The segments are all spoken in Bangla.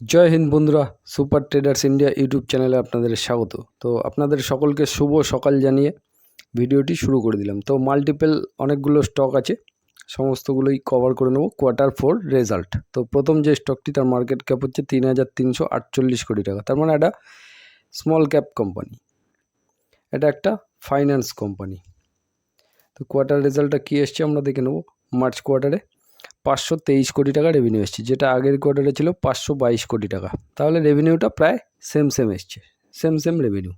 জয় হিন্দ বন্ধুরা, সুপার ট্রেডার্স ইন্ডিয়া ইউটিউব চ্যানেলে আপনাদের স্বাগত। তো আপনাদের সকলকে শুভ সকাল জানিয়ে ভিডিওটি শুরু করে দিলাম। তো মাল্টিপল অনেকগুলো স্টক আছে, সমস্তগুলোই কভার করে নেব কোয়ার্টার ফোর রেজাল্ট তো প্রথম যে স্টকটি তার মার্কেট ক্যাপ হচ্ছে তিন হাজার তিনশো আটচল্লিশ কোটি টাকা। তার মানে একটা স্মল ক্যাপ কোম্পানি এটা একটা ফাইন্যান্স কোম্পানি তো কোয়ার্টার রেজাল্টটা কী এসছে আমরা দেখে নেব। মার্চ কোয়ার্টারে পাঁচশো তেইশ কোটি টাকা রেভিনিউ এসছে, যেটা আগের কোয়ার্টারে ছিল পাঁচশো বাইশ কোটি টাকা। তাহলে রেভিনিউটা প্রায় সেম সেম এসছে সেম সেম রেভিনিউ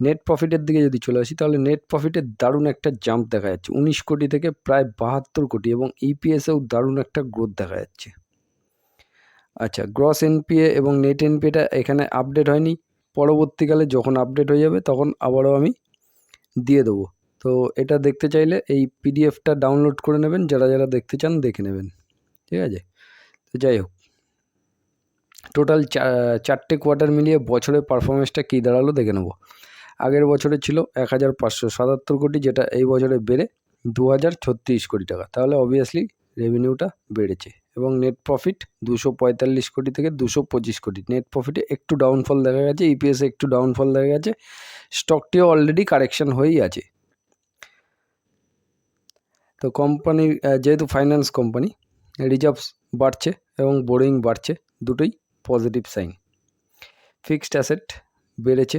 নেট প্রফিটের দিকে যদি চলে আসি, তাহলে নেট প্রফিটের দারুণ একটা জাম্প দেখা যাচ্ছে, উনিশ কোটি থেকে প্রায় বাহাত্তর কোটি এবং ইপিএসেও দারুণ একটা গ্রোথ দেখা যাচ্ছে। আচ্ছা গ্রস এনপিএ এবং নেট এনপিএটা এখানে আপডেট হয়নি, পরবর্তীকালে যখন আপডেট হয়ে যাবে, তখন আবারও আমি দিয়ে দেবো। তো এটা দেখতে চাইলে এই পিডিএফটা ডাউনলোড করে নেবেন, যারা যারা দেখতে চান দেখে নেবেন, ঠিক আছে? তো যাই হোক টোটাল চারটে কোয়ার্টার মিলিয়ে বছরের পারফরমেন্সটা কী দাঁড়াল দেখে নেব। আগের বছরে ছিল এক হাজার পাঁচশো সাতাত্তর কোটি, যেটা এই বছরে বেড়ে দু হাজার ছত্রিশ কোটি টাকা। তাহলে অবভিয়াসলি রেভিনিউটা বেড়েছে এবং নেট প্রফিট দুশো পঁয়তাল্লিশ কোটি থেকে দুশো পঁচিশ কোটি। নেট প্রফিটে একটু ডাউনফল দেখা গেছে ইপিএসে একটু ডাউনফল দেখা গেছে। স্টকটিও অলরেডি কারেকশন হয়েই আছে। তো কোম্পানির যেহেতু ফাইন্যান্স কোম্পানি রিজার্ভস বাড়ছে এবং বোরিং বাড়ছে, দুটোই পজিটিভ সাইন ফিক্সড অ্যাসেট বেড়েছে,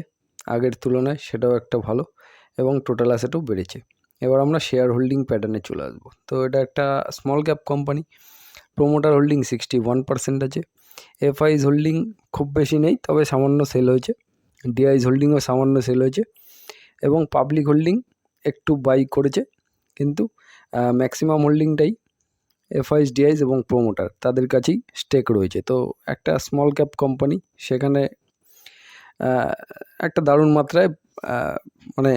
আগের তুলনায় সেটাও একটা ভালো এবং টোটাল অ্যাসেটও বেড়েছে। এবার আমরা শেয়ার হোল্ডিং প্যাটার্নে চলে আসব। তো এটা একটা small cap company promoter holding sixty one percent আছে এফআইজ হোল্ডিং খুব বেশি নেই, তবে সামান্য সেল হয়েছে। ডিআইজ হোল্ডিংও সামান্য সেল হয়েছে এবং পাবলিক হোল্ডিং একটু বাই করেছে, কিন্তু ম্যাক্সিমাম হোল্ডিংটাই এফআইস ডিআইস এবং প্রোমোটার তাদের কাছেই স্টেক রয়েছে। তো একটা স্মল ক্যাপ কোম্পানি সেখানে একটা দারুণ মাত্রায় মানে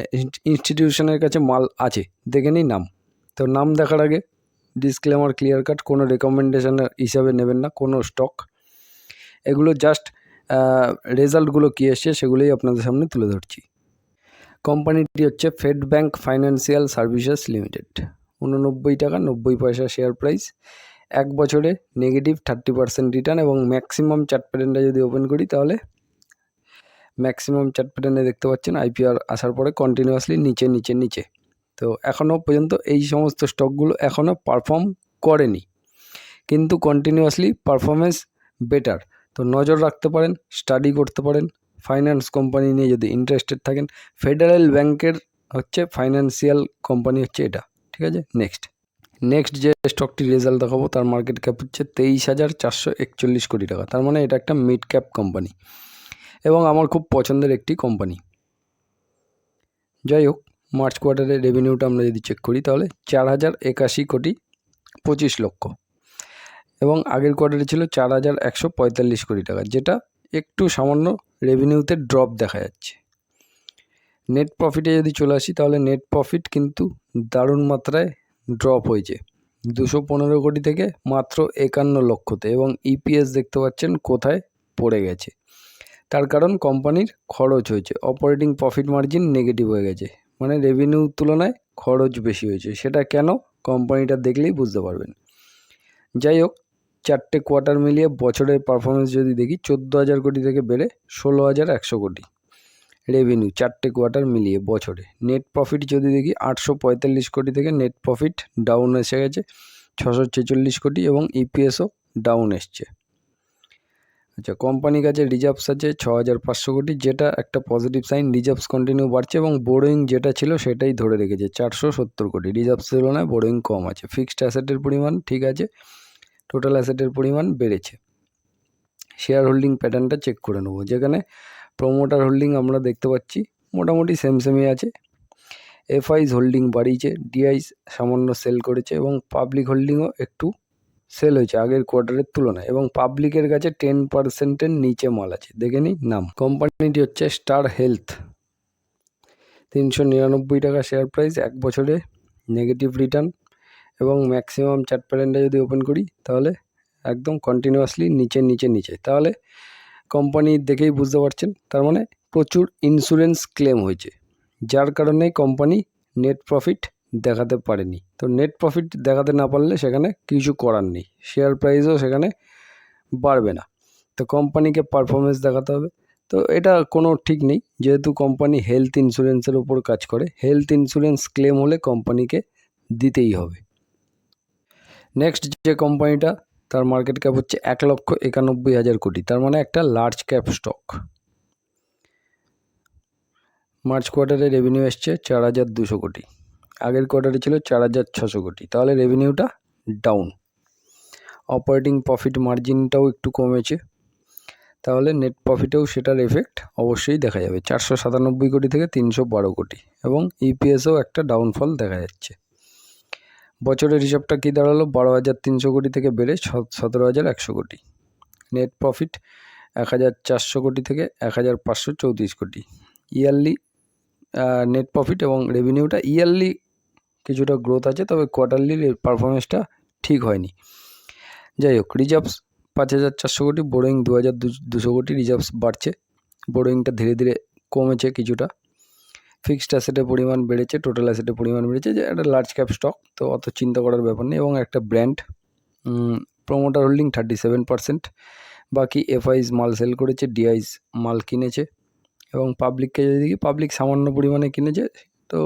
ইনস্টিটিউশনের কাছে মাল আছে। দেখে নিই নাম। তো নাম দেখার আগে ডিসক্লেমার ক্লিয়ার কাট কোনো রেকমেন্ডেশনের হিসাবে নেবেন না, কোনো স্টক এগুলো জাস্ট রেজাল্টগুলো কী এসছে সেগুলোই আপনাদের সামনে তুলে ধরছি। কোম্পানিটি হচ্ছে Fed bank financial services limited উননব্বই টাকা, নব্বই পয়সা শেয়ার প্রাইস এক বছরে নেগেটিভ থার্টি পার্সেন্ট রিটার্ন এবং ম্যাক্সিমাম চার্ট প্যাটার্নটা যদি ওপেন করি তাহলে ম্যাক্সিমাম চার্ট প্যাটার্নে দেখতে পাচ্ছেন আইপিআর আসার পরে কন্টিনিউয়াসলি নিচে নিচে নিচে। তো এখনও পর্যন্ত এই সমস্ত স্টকগুলো এখনও পারফর্ম করেনি। কিন্তু কন্টিনিউয়াসলি পারফরমেন্স বেটার তো নজর রাখতে পারেন স্টাডি করতে পারেন ফাইন্যান্স কোম্পানি নিয়ে যদি ইন্টারেস্টেড থাকেন ফেডারেল ব্যাংকের হচ্ছে ফাইন্যান্সিয়াল কোম্পানি হচ্ছে এটা। ঠিক আছে? নেক্সট নেক্সট যে স্টকটির রেজাল্ট দেখাবো, তার মার্কেট ক্যাপ হচ্ছে তেইশ হাজার চারশো একচল্লিশ কোটি টাকা। তার মানে এটা একটা মিড ক্যাপ কোম্পানি এবং আমার খুব পছন্দের একটি কোম্পানি যাই হোক মার্চ কোয়ার্টারের রেভিনিউটা আমরা যদি চেক করি, তাহলে চার হাজার একাশি কোটি পঁচিশ লক্ষ। এবং আগের কোয়ার্টারে ছিল চার হাজার একশো পঁয়তাল্লিশ কোটি টাকা, যেটা একটু সামান্য রেভিনিউতে ড্রপ দেখা যাচ্ছে। নেট প্রফিটে যদি চলে আসি, তাহলে নেট প্রফিট কিন্তু দারুণ মাত্রায় ড্রপ হয়েছে। দুশো পনেরো কোটি থেকে মাত্র একান্ন লক্ষতে এবং ইপিএস দেখতে পাচ্ছেন কোথায় পড়ে গেছে। তার কারণ কোম্পানির খরচ হয়েছে। অপারেটিং প্রফিট মার্জিন নেগেটিভ হয়ে গেছে। মানে রেভিনিউ তুলনায় খরচ বেশি হয়েছে। সেটা কেন? কোম্পানিটা দেখলেই বুঝতে পারবেন। যাই হোক, চারটে কোয়ার্টার মিলিয়ে বছরের পারফরমেন্স যদি দেখি, চোদ্দ হাজার কোটি থেকে বেড়ে ষোলো হাজার একশো কোটি। রেভিনিউ চারটে কোয়ার্টার মিলিয়ে বছরে। নেট প্রফিট যদি দেখি, আটশো পঁয়তাল্লিশ কোটি থেকে নেট প্রফিট ডাউন এসে গেছে, ছশো ছেচল্লিশ কোটি এবং ইপিএসও ডাউন এসছে। আচ্ছা কোম্পানির কাছে রিজার্ভস আছে ছ হাজার পাঁচশো কোটি, যেটা একটা পজিটিভ সাইন রিজার্ভস কন্টিনিউ বাড়ছে এবং বোরোয়িং যেটা ছিল সেটাই ধরে রেখেছে, চারশো সত্তর কোটি। রিজার্ভস তুলনায় বোরোয়িং কম আছে। ফিক্সড অ্যাসেটের পরিমাণ ঠিক আছে টোটাল অ্যাসেটের পরিমাণ বেড়েছে। শেয়ার হোল্ডিং প্যাটার্নটা চেক করে নেব। যেখানে প্রোমোটার হোল্ডিং আমরা দেখতে পাচ্ছি। মোটামুটি সেম সেমই আছে। এফআইস হোল্ডিং বাড়িয়েছে ডিআইস সামান্য সেল করেছে এবং পাবলিক হোল্ডিংও একটু সেল হয়েছে আগের কোয়ার্টারের তুলনায় এবং পাবলিকের কাছে টেন পার্সেন্টের নিচে মাল আছে। দেখে নিই নাম। কোম্পানিটি হচ্ছে স্টার হেলথ তিনশো নিরানব্বই টাকা শেয়ার প্রাইস এক বছরে নেগেটিভ রিটার্ন এবং ম্যাক্সিমাম চার্ট প্যাটার্নটা যদি ওপেন করি, তাহলে একদম কন্টিনিউয়াসলি নিচে নিচে নিচে। তাহলে কোম্পানি দেখেই বুঝতে পারছেন, তার মানে প্রচুর ইন্স্যুরেন্স ক্লেম হয়েছে, যার কারণে কোম্পানি নেট প্রফিট দেখাতে পারেনি। তো নেট প্রফিট দেখাতে না পারলে সেখানে কিছু করার নেই শেয়ার প্রাইসও সেখানে বাড়বে না। তো কোম্পানিকে পারফরমেন্স দেখাতে হবে। তো এটা কোনো ঠিক নেই, যেহেতু কোম্পানি হেলথ ইন্স্যুরেন্সের ওপর কাজ করে হেলথ ইন্স্যুরেন্স ক্লেম হলে কোম্পানিকে দিতেই হবে। নেক্সট যে কোম্পানিটা তার মার্কেট ক্যাপ হচ্ছে এক লক্ষ একানব্বই হাজার কোটি। তার মানে একটা লার্জ ক্যাপ স্টক মার্চ কোয়ার্টারে রেভিনিউ এসছে চার হাজার দুশো কোটি। আগের কোয়ার্টারে ছিল চার হাজার ছশো কোটি। তাহলে রেভিনিউটা ডাউন অপারেটিং প্রফিট মার্জিনটাও একটু কমেছে। তাহলে নেট প্রফিটেও সেটার এফেক্ট অবশ্যই দেখা যাবে। চারশো সাতানব্বই কোটি থেকে তিনশো বারো কোটি। এবং ইপিএসও একটা ডাউনফল দেখা যাচ্ছে। বছরের হিসাবটা কী দাঁড়াল? বারো হাজার তিনশো কোটি থেকে বেড়ে সতেরো হাজার একশো কোটি। নেট প্রফিট এক হাজার চারশো কোটি থেকে এক হাজার পাঁচশো চৌত্রিশ কোটি। ইয়ারলি নেট প্রফিট এবং রেভিনিউটা ইয়ারলি কিছুটা গ্রোথ আছে, তবে কোয়ার্টারলি পারফরমেন্সটা ঠিক হয়নি। যাই হোক রিজার্ভস পাঁচ হাজার চারশো কোটি বোরোয়িং দু হাজার দুশো কোটি রিজার্ভস বাড়ছে। বোরোয়িংটা ধীরে ধীরে কমেছে কিছুটা। ফিক্সড অ্যাসেটের পরিমাণ বেড়েছে টোটাল অ্যাসেটের পরিমাণ বেড়েছে, যে একটা লার্জ ক্যাপ স্টক তো অত চিন্তা করার ব্যাপার নেই। এবং একটা brand promoter holding thirty seven percent বাকি এফআইস মাল সেল করেছে ডিআইস মাল কিনেছে, এবং পাবলিককে যদি দেখি পাবলিক সামান্য পরিমাণে কিনেছে, তো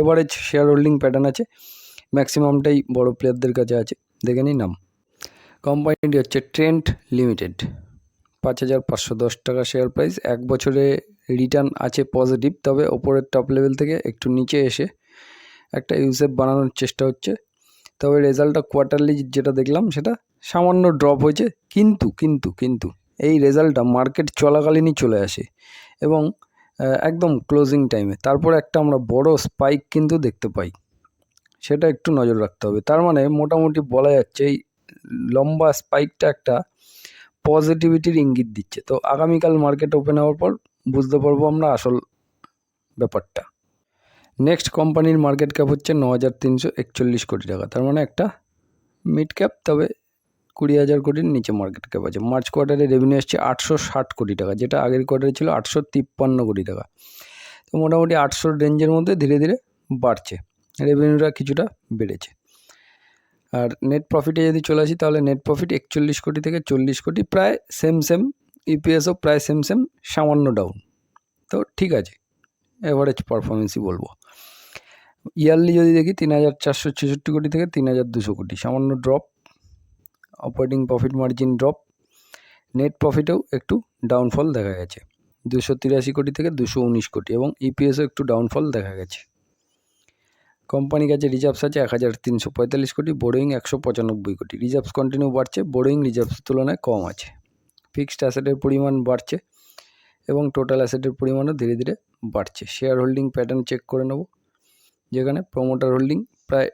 এভারেজ শেয়ার হোল্ডিং প্যাটার্ন আছে ম্যাক্সিমামটাই বড় প্লেয়ারদের কাছে আছে, দেখে নিই নাম। কোম্পানিটি হচ্ছে ট্রেন্ড লিমিটেড পাঁচ হাজার পাঁচশো দশ টাকা শেয়ার প্রাইস এক বছরে রিটার্ন আছে পজিটিভ তবে ওপরের টপ লেভেল থেকে একটু নিচে এসে একটা ইউসেফ বানানোর চেষ্টা হচ্ছে। তবে রেজাল্টটা কোয়ার্টারলি যেটা দেখলাম, সেটা সামান্য ড্রপ হয়েছে, কিন্তু কিন্তু কিন্তু এই রেজাল্টটা মার্কেট চলাকালীনই চলে আসে এবং একদম ক্লোজিং টাইমে তারপর একটা আমরা বড় স্পাইক কিন্তু দেখতে পাই, সেটা একটু নজর রাখতে হবে। তার মানে মোটামুটি বলা যাচ্ছে এই লম্বা স্পাইকটা একটা পজিটিভিটির ইঙ্গিত দিচ্ছে। তো আগামীকাল মার্কেট ওপেন হওয়ার পর বুঝতে পারব আমরা আসল ব্যাপারটা। নেক্সট কোম্পানির মার্কেট ক্যাপ হচ্ছে ন হাজার তিনশো একচল্লিশ কোটি টাকা। তার মানে একটা মিড ক্যাপ তবে কুড়ি হাজার কোটির নিচে মার্কেট ক্যাপ আছে। মার্চ কোয়ার্টারে রেভিনিউ এসছে আটশো ষাট কোটি টাকা, যেটা আগের কোয়ার্টারে ছিল আটশো তিপ্পান্ন কোটি টাকা। তো মোটামুটি আটশোর রেঞ্জের মধ্যে ধীরে ধীরে বাড়ছে। রেভিনিউটা কিছুটা বেড়েছে। আর নেট প্রফিটে যদি চলে আসি, তাহলে নেট প্রফিট একচল্লিশ কোটি থেকে চল্লিশ কোটি, প্রায় সেম সেম ইপিএসও প্রায় সেম সেম সামান্য ডাউন তো ঠিক আছে অ্যাভারেজ পারফরমেন্সই বলব। ইয়ারলি যদি দেখি তিন হাজার চারশো ছেষট্টি কোটি থেকে তিন হাজার দুশো কোটি, সামান্য drop operating profit margin drop net প্রফিটেও একটু ডাউনফল দেখা গেছে। দুশো তিরাশি কোটি থেকে দুশো উনিশ কোটি এবং ইপিএসও একটু ডাউনফল দেখা গেছে। কোম্পানির কাছে রিজার্ভস আছে এক হাজার তিনশো পঁয়তাল্লিশ কোটি বোরোয়িং একশো পঁচানব্বই কোটি। রিজার্ভস কন্টিনিউ বাড়ছে বোরোয়িং রিজার্ভসের তুলনায় কম আছে। ফিক্সড অ্যাসেটের পরিমাণ বাড়ছে এবং টোটাল অ্যাসেটের পরিমাণও ধীরে ধীরে বাড়ছে। শেয়ার হোল্ডিং প্যাটার্ন চেক করে নেব, যেখানে প্রমোটার হোল্ডিং প্রায়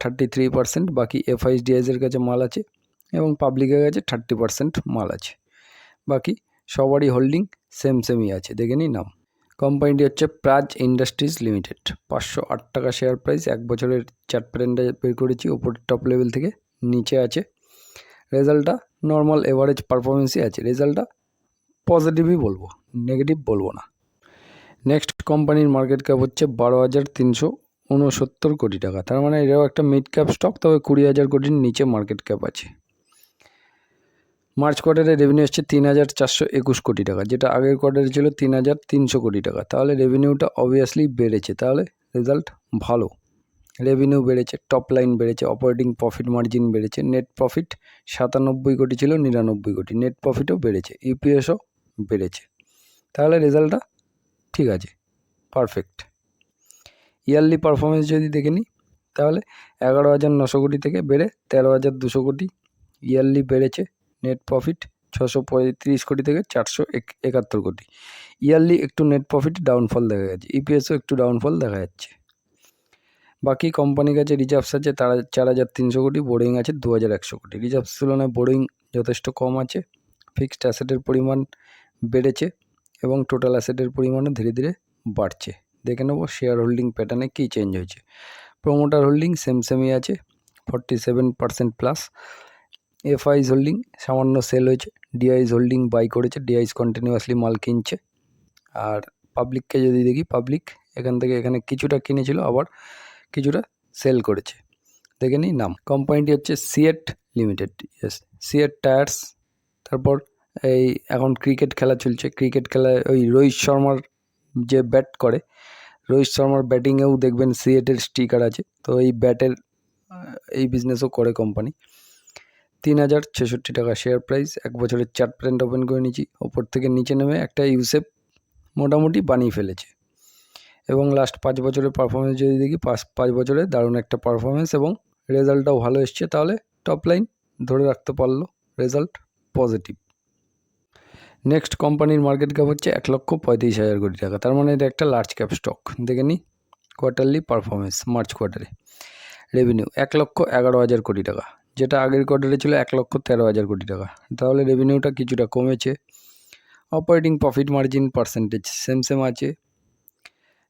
থার্টি থ্রি পার্সেন্ট বাকি এফআইএস ডিআইসের কাছে মাল আছে এবং পাবলিকের কাছে থার্টি পার্সেন্ট মাল আছে। বাকি সবারই হোল্ডিং সেম সেমই আছে, দেখে নিই নাম। কোম্পানিটি হচ্ছে প্রাজ ইন্ডাস্ট্রিজ লিমিটেড পাঁচশো আট টাকা শেয়ার প্রাইস এক বছরের চার্ট প্যারেন্টটা বের করেছি, ওপরের টপ লেভেল থেকে নিচে আছে। রেজাল্টটা নর্মাল এভারেজ পারফরমেন্সই আছে। রেজাল্টটা পজিটিভই বলব নেগেটিভ বলব না। নেক্সট কোম্পানির মার্কেট ক্যাপ হচ্ছে বারো হাজার তিনশো উনসত্তর কোটি টাকা। তার মানে এটাও একটা মিড ক্যাপ স্টক তবে কুড়ি হাজার কোটির নিচে মার্কেট ক্যাপ আছে। মার্চ কোয়ার্টারে রেভিনিউ এসছে তিন হাজার চারশো একুশ কোটি টাকা, যেটা আগের কোয়ার্টারে ছিল তিন হাজার তিনশো কোটি টাকা। তাহলে রেভিনিউটা অবভিয়াসলি বেড়েছে। তাহলে রেজাল্ট ভালো। রেভিনিউ বেড়েছে টপ লাইন বেড়েছে অপারেটিং প্রফিট মার্জিন বেড়েছে নেট প্রফিট সাতানব্বই কোটি ছিল, নিরানব্বই কোটি। নেট প্রফিটও বেড়েছে ইপিএসও বেড়েছে। তাহলে রেজাল্টটা ঠিক আছে পারফেক্ট ইয়ারলি পারফরমেন্স যদি দেখে নিই, তাহলে এগারো হাজার নশো কোটি থেকে বেড়ে তেরো হাজার দুশো কোটি। ইয়ারলি বেড়েছে নেট প্রফিট ছশো পঁয়ত্রিশ কোটি থেকে চারশো একাত্তর কোটি। ইয়ারলি একটু নেট প্রফিট ডাউনফল দেখা গেছে ইপিএসও একটু ডাউনফল দেখা যাচ্ছে। বাকি কোম্পানির কাছে রিজার্ভস আছে, তারা চার হাজার তিনশো কোটি বোরিং আছে দু হাজার একশো কোটি। রিজার্ভস তুলনায় বোরিং যথেষ্ট কম আছে ফিক্সড অ্যাসেটের পরিমাণ বেড়েছে এবং টোটাল অ্যাসেটের পরিমাণও ধীরে ধীরে বাড়ছে। দেখে নেব শেয়ার হোল্ডিং প্যাটার্নে কী চেঞ্জ হয়েছে। প্রোমোটার হোল্ডিং সেম সেমই আছে forty seven percent plus FIIs holding সামান্য সেল হয়েছে ডিআইস হোল্ডিং বাই করেছে ডিআইস কন্টিনিউয়াসলি মাল কিনছে। আর পাবলিককে যদি দেখি পাবলিক এখান থেকে এখানে কিছুটা কিনেছিল, আবার কিছুটা সেল করেছে। দেখে নিই নাম। কোম্পানিটি হচ্ছে CEAT limited. Yes CEAT tyres. তারপর এই এখন ক্রিকেট খেলা চলছে। ক্রিকেট খেলায় ওই রোহিত শর্মার যে ব্যাট করে, রোহিত শর্মার ব্যাটিংয়েও দেখবেন সিয়েটের স্টিকার আছে। তো এই ব্যাটের এই বিজনেসও করে কোম্পানি। তিন হাজার ছেষট্টি টাকা শেয়ার প্রাইস এক বছরের চার্ট প্রিন্ট ওপেন করে নিয়েছি। ওপর থেকে নিচে নেমে একটা ইউসেপ মোটামুটি বানিয়ে ফেলেছে। এবং লাস্ট পাঁচ বছরের পারফরমেন্স যদি দেখি, পাঁচ পাঁচ বছরে দারুণ একটা পারফরমেন্স এবং রেজাল্টটাও ভালো এসছে, তাহলে টপ লাইন ধরে রাখতে পারল রেজাল্ট পজিটিভ নেক্সট কোম্পানির মার্কেট ক্যাপ হচ্ছে এক লক্ষ পঁয়ত্রিশ হাজার কোটি টাকা, তার মানে এটা একটা লার্জ ক্যাপ স্টক দেখে নিই কোয়ার্টারলি পারফরমেন্স মার্চ কোয়ার্টারে রেভিনিউ এক লক্ষ এগারো হাজার কোটি টাকা, যেটা আগের কোয়ার্টারে ছিল এক লক্ষ তেরো হাজার কোটি টাকা। তাহলে রেভিনিউটা কিছুটা কমেছে। Operating profit margin percentage same same আছে।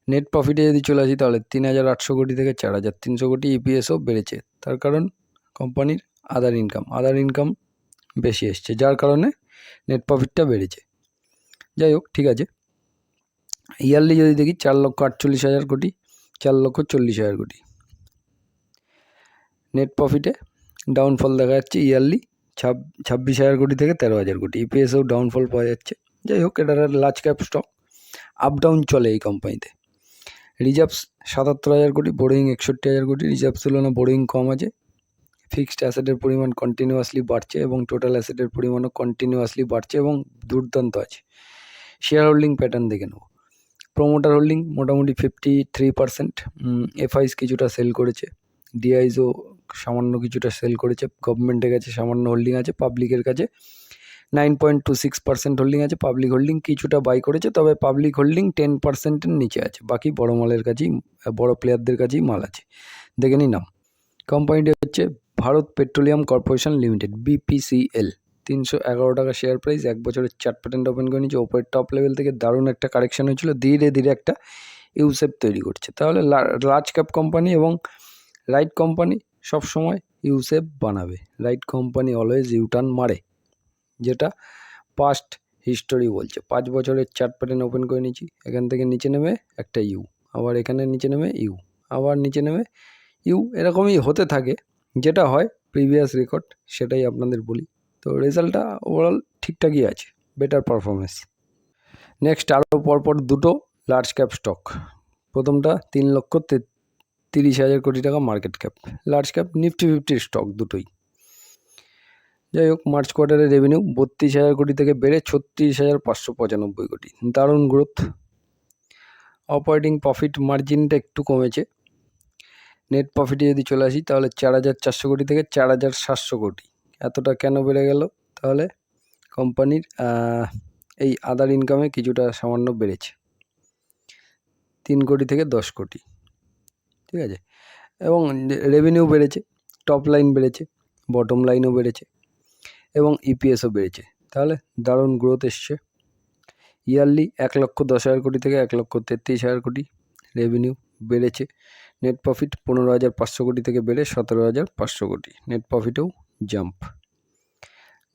নেট প্রফিটে যদি চলে আসি তাহলে তিন হাজার আটশো কোটি থেকে চার হাজার তিনশো কোটি ইপিএসও বেড়েছে। তার কারণ কোম্পানির আদার ইনকাম আদার ইনকাম বেশি এসছে। যার কারণে নেট প্রফিটটা বেড়েছে। যাই হোক, ঠিক আছে। ইয়ারলি যদি দেখি চার লক্ষ আটচল্লিশ হাজার কোটি, চার লক্ষ চল্লিশ হাজার কোটি। নেট প্রফিটে ডাউনফল দেখা যাচ্ছে ইয়ারলি ছাব, ছাব্বিশ হাজার কোটি থেকে তেরো হাজার কোটি। ইপিএসেও ডাউনফল পাওয়া যাচ্ছে। যাই হোক এটা large cap stock up down চলে এই কোম্পানিতে রিজার্ভস সাতাত্তর হাজার কোটি, বোরিং একষট্টি হাজার কোটি, রিজার্ভস তুলনায় বোরিং কম আছে। ফিক্সড অ্যাসেটের পরিমাণ কন্টিনিউয়াসলি বাড়ছে এবং টোটাল অ্যাসেটের পরিমাণও কন্টিনিউয়াসলি বাড়ছে এবং দুর্দান্ত আছে। শেয়ার হোল্ডিং প্যাটার্ন দেখে নেব। প্রোমোটার হোল্ডিং মোটামুটি ফিফটি থ্রি পার্সেন্ট এফআইস কিছুটা সেল করেছে। ডিআইসও সামান্য কিছুটা সেল করেছে। গভর্নমেন্টের কাছে সামান্য হোল্ডিং আছে পাবলিকের কাছে। Nine point two six percent holding আছে পাবলিক হোল্ডিং কিছুটা বাই করেছে, তবে পাবলিক হোল্ডিং টেন পার্সেন্টের নিচে আছে, বাকি বড় মালের কাছেই, বড় প্লেয়ারদের কাছেই মাল আছে। দেখে নি নাম। কোম্পানিটি হচ্ছে Bharat petroleum corporation limited BPCL তিনশো এগারো টাকা শেয়ার প্রাইস এক বছরের চার্ট প্যাটার্ন ওপেন করে নিচ্ছে ওপরের টপ লেভেল থেকে দারুণ একটা কারেকশন হয়েছিল, ধীরে ধীরে একটা ইউসেপ তৈরি করছে। তাহলে লার্জ ক্যাপ কোম্পানি এবং রাইট কোম্পানি সব সময় ইউসেপ বানাবে। রাইট কোম্পানি অলওয়েজ ইউটার্ন মারে। যেটা পাস্ট হিস্টোরি বলছে। পাঁচ বছরের চার্ট প্যাটার্ন ওপেন করে নিচ্ছি এখান থেকে নিচে নেমে একটা ইউ আবার এখানে নিচে নেমে ইউ আবার নিচে নেমে ইউ এরকমই হতে থাকে। যেটা হয় প্রিভিয়াস রেকর্ড সেটাই আপনাদের বলি। তো রেজাল্টটা ওভারঅল ঠিকঠাকই আছে বেটার পারফরমেন্স নেক্সট আরও পরপর দুটো লার্জ ক্যাপ স্টক প্রথমটা তিন লক্ষ তিরিশ হাজার কোটি টাকা market cap large cap Nifty ফিফটির stock দুটোই। যাই হোক মার্চ কোয়ার্টারের রেভিনিউ বত্রিশ হাজার কোটি থেকে বেড়ে ছত্রিশ হাজার পাঁচশো পঁচানব্বই কোটি। দারুণ গ্রোথ অপারেটিং প্রফিট মার্জিনটা একটু কমেছে। নেট প্রফিটে যদি চলে আসি, তাহলে চার হাজার চারশো কোটি থেকে চার হাজার সাতশো কোটি। এতটা কেন বেড়ে গেল? তাহলে কোম্পানির এই আদার ইনকামে কিছুটা সামান্য বেড়েছে। তিন কোটি থেকে দশ কোটি। ঠিক আছে? এবং রেভিনিউ বেড়েছে টপ লাইন বেড়েছে বটম লাইনও বেড়েছে। এবং ইপিএসও বেড়েছে। তাহলে দারুণ গ্রোথ এসছে। ইয়ারলি এক লক্ষ দশ হাজার কোটি থেকে এক লক্ষ তেত্রিশ হাজার কোটি রেভিনিউ বেড়েছে। নেট প্রফিট পনেরো হাজার পাঁচশো কোটি থেকে বেড়ে সতেরো হাজার পাঁচশো কোটি। নেট প্রফিটেও জাম্প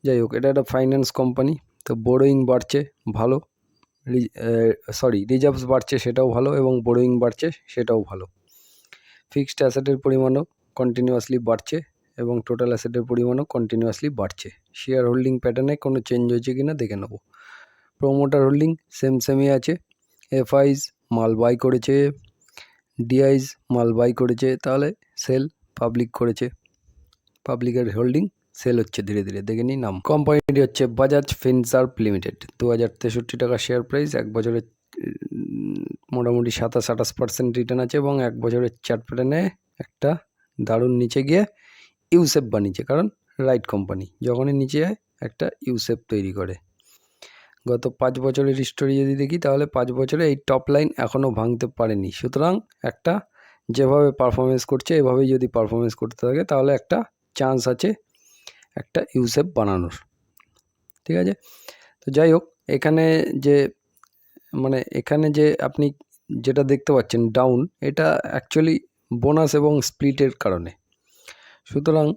যাই হোক, এটা একটা ফাইন্যান্স কোম্পানি তো বোরোয়িং বাড়ছে ভালো। সরি রিজার্ভস বাড়ছে সেটাও ভালো এবং বোরোয়িং বাড়ছে সেটাও ভালো। ফিক্সড অ্যাসেটের পরিমাণও কন্টিনিউয়াসলি বাড়ছে এবং টোটাল অ্যাসেটের পরিমাণও কন্টিনিউয়াসলি বাড়ছে। শেয়ার হোল্ডিং প্যাটার্নে কোনো চেঞ্জ হয়েছে কি না দেখে নেব। প্রোমোটার হোল্ডিং সেম সেমই আছে। এফআইস মাল বাই করেছে। ডিআইস মাল বাই করেছে। তাহলে সেল পাবলিক করেছে। পাবলিকের হোল্ডিং সেল হচ্ছে ধীরে ধীরে। দেখে নিই নাম। কোম্পানিটি হচ্ছে বাজাজ ফিনসার্ভ লিমিটেড দু হাজার তেষট্টি টাকা শেয়ার প্রাইস এক বছরের মোটামুটি সাতাশ, আঠাশ পার্সেন্ট রিটার্ন আছে এবং এক বছরের চার্ট প্যাটার্নে একটা দারুণ নিচে গিয়ে ইউসেফ বানিয়েছে। কারণ রাইট কোম্পানি যখনই নিচে একটা ইউসেপ তৈরি করে। গত পাঁচ বছরের হিস্টোরি যদি দেখি, তাহলে পাঁচ বছরে এই টপ লাইন এখনও ভাঙতে পারেনি। সুতরাং একটা যেভাবে পারফরমেন্স করছে, এভাবেই যদি পারফরমেন্স করতে থাকে, তাহলে একটা চান্স আছে একটা ইউসেপ বানানোর। ঠিক আছে? তো যাই হোক, এখানে যে মানে এখানে যে আপনি যেটা দেখতে পাচ্ছেন ডাউন এটা অ্যাকচুয়ালি বোনাস এবং স্প্লিটের কারণে। সুতরাং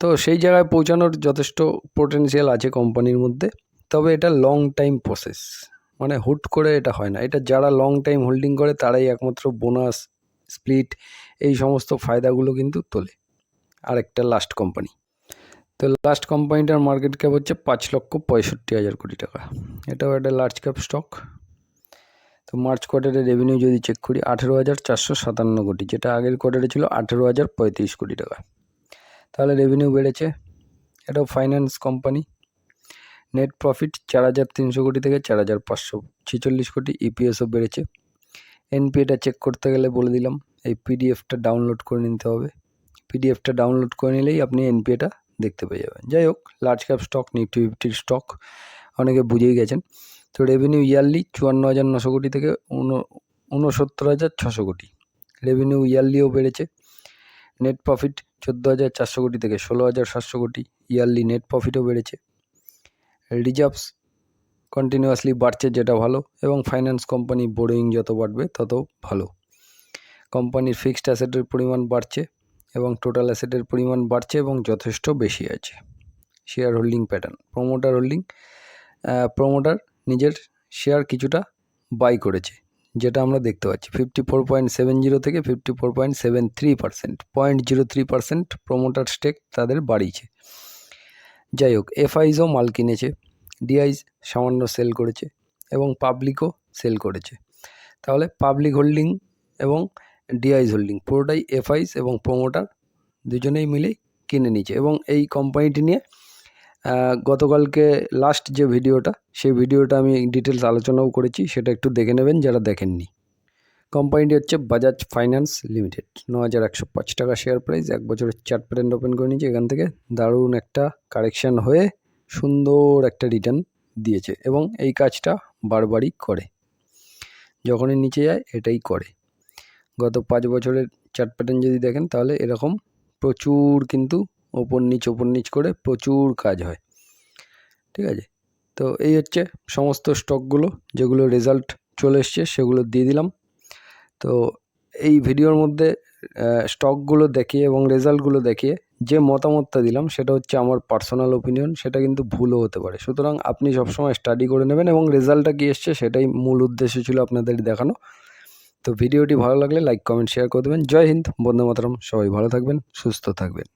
তো সেই জায়গায় পৌঁছানোর যথেষ্ট পোটেনশিয়াল আছে কোম্পানির মধ্যে। তবে এটা লং টাইম প্রসেস মানে হুট করে এটা হয় না। এটা যারা লং টাইম হোল্ডিং করে, তারাই একমাত্র বোনাস স্প্লিট এই সমস্ত ফায়দাগুলো কিন্তু তোলে। আর একটা লাস্ট কোম্পানি তো লাস্ট কোম্পানিটার মার্কেট ক্যাপ হচ্ছে পাঁচ লক্ষ পঁয়ষট্টি হাজার কোটি টাকা। এটাও একটা লার্জ ক্যাপ স্টক তো মার্চ কোয়ার্টারের রেভিনিউ যদি চেক করি, আঠেরো হাজার চারশো সাতান্ন কোটি, যেটা আগের কোয়ার্টারে ছিল আঠেরো হাজার পঁয়ত্রিশ কোটি টাকা। তাহলে রেভিনিউ বেড়েছে। এটাও ফাইন্যান্স কোম্পানি নেট প্রফিট চার হাজার তিনশো কোটি থেকে চার হাজার পাঁচশো ছেচল্লিশ কোটি ইপিএসও বেড়েছে। এনপিএটা চেক করতে গেলে বলে দিলাম, এই পিডিএফটা ডাউনলোড করে নিতে হবে। পিডিএফটা ডাউনলোড করে নিলেই আপনি এনপিএটা দেখতে পেয়ে যাবেন। যাই হোক লার্জ ক্যাপ স্টক নিফটি ফিফটির স্টক অনেকে বুঝেই গেছেন। তো রেভিনিউ ইয়ারলি চুয়ান্ন হাজার নশো কোটি থেকে ঊনসত্তর হাজার ছশো কোটি। রেভিনিউ ইয়ারলিও বেড়েছে। নেট প্রফিট চোদ্দ হাজার চারশো কোটি থেকে ষোলো হাজার সাতশো কোটি ইয়ারলি নেট প্রফিটও বেড়েছে। রিজার্ভস কন্টিনিউয়াসলি বাড়ছে যেটা ভালো এবং ফাইন্যান্স কোম্পানি বোরোয়িং যত বাড়বে তত ভালো। কোম্পানির ফিক্সড অ্যাসেটের পরিমাণ বাড়ছে এবং টোটাল অ্যাসেটের পরিমাণ বাড়ছে এবং যথেষ্ট বেশি আছে। Share holding pattern promoter holding promoter নিজের শেয়ার কিছুটা বাই করেছে। যেটা আমরা দেখতে পাচ্ছি fifty four point seven zero থেকে fifty four point seven three percent point zero three percent promoter stake তাদের বাড়িয়েছে। যাই হোক এফআইজও মাল কিনেছে ডিআইজ সামান্য সেল করেছে এবং পাবলিকও সেল করেছে। তাহলে পাবলিক হোল্ডিং এবং ডিআইজ হোল্ডিং পুরোটাই এফআইস এবং প্রোমোটার দুজনেই মিলেই কিনে নিয়েছে এবং এই কোম্পানিটি নিয়ে গতকালকে লাস্ট যে ভিডিওটা, সেই ভিডিওটা আমি ডিটেলস আলোচনাও করেছি, সেটা একটু দেখে নেবেন যারা দেখেননি। কোম্পানিটি হচ্ছে বাজাজ ফাইন্যান্স লিমিটেড ন হাজার একশো পাঁচ টাকা শেয়ার প্রাইস এক বছরের চার্ট প্যারেন্ট ওপেন করে নিয়েছে, এখান থেকে দারুণ একটা কারেকশান হয়ে সুন্দর একটা রিটার্ন দিয়েছে এবং এই কাজটা বারবারই করে। যখনই নিচে যায়, এটাই করে। গত পাঁচ বছরের চার্ট প্যাটার্ন যদি দেখেন, তাহলে এরকম প্রচুর কিন্তু ওপর নিচ ওপর নিচ করে প্রচুর কাজ হয়। ঠিক আছে? তো এই হচ্ছে সমস্ত স্টকগুলো, যেগুলো রেজাল্ট চলে এসছে, সেগুলো দিয়ে দিলাম। তো এই ভিডিওর মধ্যে স্টকগুলো দেখিয়ে এবং রেজাল্টগুলো দেখিয়ে যে মতামতটা দিলাম, সেটা হচ্ছে আমার পার্সোনাল ওপিনিয়ন সেটা কিন্তু ভুলও হতে পারে। সুতরাং আপনি সবসময় স্টাডি করে নেবেন এবং রেজাল্টটা কী এসছে, সেটাই মূল উদ্দেশ্য ছিল আপনাদের দেখানো। তো ভিডিওটি ভালো লাগলে লাইক কমেন্ট শেয়ার করে দেবেন। জয় হিন্দ, বন্দে মাতরম। সবাই ভালো থাকবেন, সুস্থ থাকবেন।